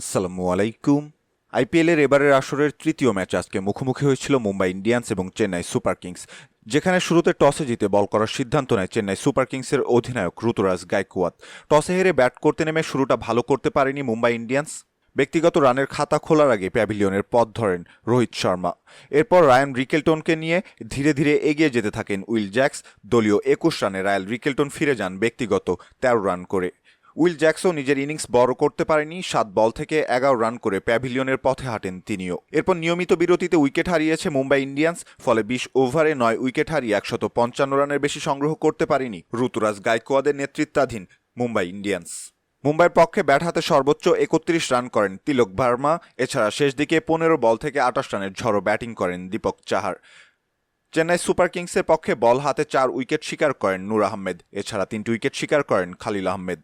আসসালামু আলাইকুম। আইপিএলের এবারের আসরের তৃতীয় ম্যাচ আজকে মুখোমুখি হয়েছিল মুম্বাই ইন্ডিয়ান্স এবং চেন্নাই সুপার কিংস, যেখানে শুরুতে টসে জিতে বল করার সিদ্ধান্ত নেয় চেন্নাই সুপার কিংসের অধিনায়ক ঋতুরাজ গায়কোয়াদ টসে হেরে ব্যাট করতে নেমে শুরুটা ভালো করতে পারেনি মুম্বাই ইন্ডিয়ান্স। ব্যক্তিগত রানের খাতা খোলার আগে প্যাভিলিয়নের পথ ধরেন রোহিত শর্মা। এরপর রায়ান রিকেলটনকে নিয়ে ধীরে ধীরে এগিয়ে যেতে থাকেন উইল জ্যাক্স। দলীয় একুশ রানে রায়াল রিকেলটন ফিরে যান ব্যক্তিগত তেরো রান করে। উইল জ্যাকসও নিজের ইনিংস বড় করতে পারেনি, সাত বল থেকে এগারো রান করে প্যাভিলিয়নের পথে হাঁটেন তিনিও। এরপর নিয়মিত বিরতিতে উইকেট হারিয়েছে মুম্বাই ইন্ডিয়ান্স, ফলে বিশ ওভারে নয় উইকেট হারিয়ে একশত পঞ্চান্ন রানের বেশি সংগ্রহ করতে পারেনি ঋতুরাজ গায়কোয়াদের নেতৃত্বাধীন মুম্বাই ইন্ডিয়ান্স। মুম্বাইয়ের পক্ষে ব্যাট হাতে সর্বোচ্চ একত্রিশ রান করেন তিলক ভার্মা, এছাড়া শেষ দিকে পনেরো বল থেকে আটাশ রানের ঝড়ো ব্যাটিং করেন দীপক চাহার। চেন্নাই সুপার কিংসের পক্ষে বল হাতে চার উইকেট শিকার করেন নূর আহমেদ, এছাড়া তিনটি উইকেট শিকার করেন খালিল আহমেদ।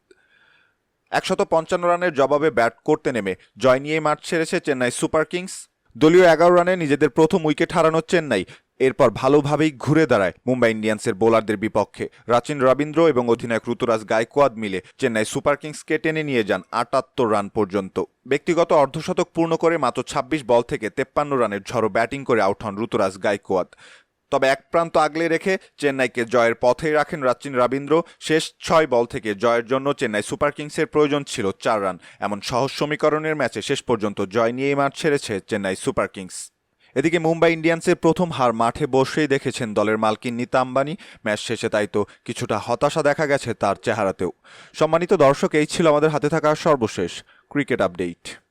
একশত পঞ্চান্ন রানের জবাবে ব্যাট করতে নেমে। জয় নিয়ে মাঠ ছেড়েছে চেন্নাই সুপার কিংস। দলীয় এগারো রানে নিজেদের প্রথম উইকেট হারানো চেন্নাই। এরপর ভালোভাবেই ঘুরে দাঁড়ায় মুম্বাই ইন্ডিয়ান্সের বোলারদের বিপক্ষে। রাচিন রবীন্দ্র এবং অধিনায়ক ঋতুরাজ গায়কোয়াদ মিলে চেন্নাই সুপার কিংসকে টেনে নিয়ে যান আটাত্তর রান পর্যন্ত। ব্যক্তিগত অর্ধশতক পূর্ণ করে মাত্র ছাব্বিশ বল থেকে তেপ্পান্ন রানের ঝড়ো ব্যাটিং করে আউট হন ঋতুরাজ গায়কোয়াদ তবে এক প্রান্ত আগলে রেখে চেন্নাইকে জয়ের পথেই রাখেন রাচিন রবীন্দ্র। শেষ ছয় বল থেকে জয়ের জন্য চেন্নাই সুপার কিংসের প্রয়োজন ছিল চার রান। এমন সহজ সমীকরণের ম্যাচে শেষ পর্যন্ত জয় নিয়েই মাঠ ছেড়েছে চেন্নাই সুপার কিংস। এদিকে মুম্বাই ইন্ডিয়ান্সের প্রথম হার মাঠে বসেই দেখেছেন দলের মালকিন নিতা আম্বানি। ম্যাচ শেষে তাই তো কিছুটা হতাশা দেখা গেছে তার চেহারাতেও। সম্মানিত দর্শক, এই ছিল আমাদের হাতে থাকা সর্বশেষ ক্রিকেট আপডেট।